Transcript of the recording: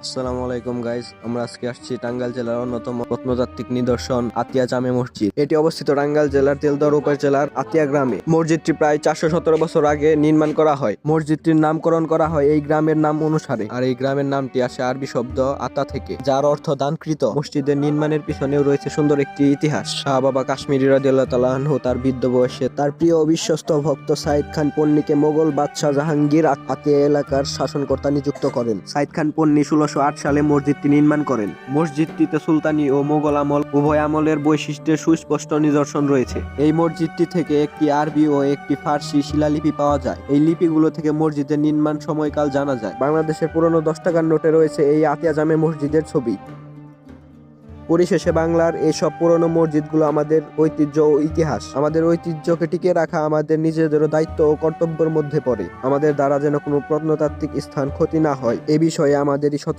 আসসালামু আলাইকুম গাইস আমরা আজকে আসছি টাঙ্গাইল জেলার অন্যতম প্রত্নতাত্ত্বিক নিদর্শন আতিয়া জামে মসজিদ। এটি অবস্থিত টাঙ্গাইল জেলার তেলদর উপজেলার আতিয়া গ্রামে। মসজিদটি প্রায় চারশো সতেরো বছর আগে নির্মাণ করা হয়। মসজিদটির নামকরণ করা হয় এই গ্রামের নাম অনুসারে। আর এই গ্রামের নামটি আসে আরবি শব্দ আতা থেকে, যার অর্থ দানকৃত। মসজিদের নির্মাণের পিছনেও রয়েছে সুন্দর একটি ইতিহাস। শাহ বাবা কাশ্মীরি তাআলা তার বৃদ্ধ বয়সে তার প্রিয় অবিশ্বস্ত ভক্ত সাইদ খান পন্নীকে মোগল বাদশাহ জাহাঙ্গীর আত- আতিয়া এলাকার শাসনকর্তা নিযুক্ত করেন। সাইদ খান পন্নী ষোলোশো সালে মসজিদটি নির্মাণ করেন। মসজিদটিতে সুলতানি ও মোগল আমল, উভয় আমলের বৈশিষ্ট্যের সুস্পষ্ট নিদর্শন রয়েছে। এই মসজিদটি থেকে একটি আরবি ও একটি ফার্সি শিলালিপি পাওয়া যায়। এই লিপিগুলো থেকে মসজিদের নির্মাণ সময়কাল জানা যায়। বাংলাদেশের পুরনো দশ টাকার নোটে রয়েছে এই আতিয়া জামে মসজিদের ছবি। পরিশেষে বাংলার এইসব পুরনো মসজিদগুলো আমাদের ঐতিহ্য ও ইতিহাস। আমাদের ঐতিহ্যকে টিকে রাখা আমাদের নিজেদেরও দায়িত্ব ও কর্তব্যের মধ্যে পড়ে। আমাদের দ্বারা যেন কোনো প্রত্নতাত্ত্বিক স্থান ক্ষতি না হয়, এ বিষয়ে আমাদেরই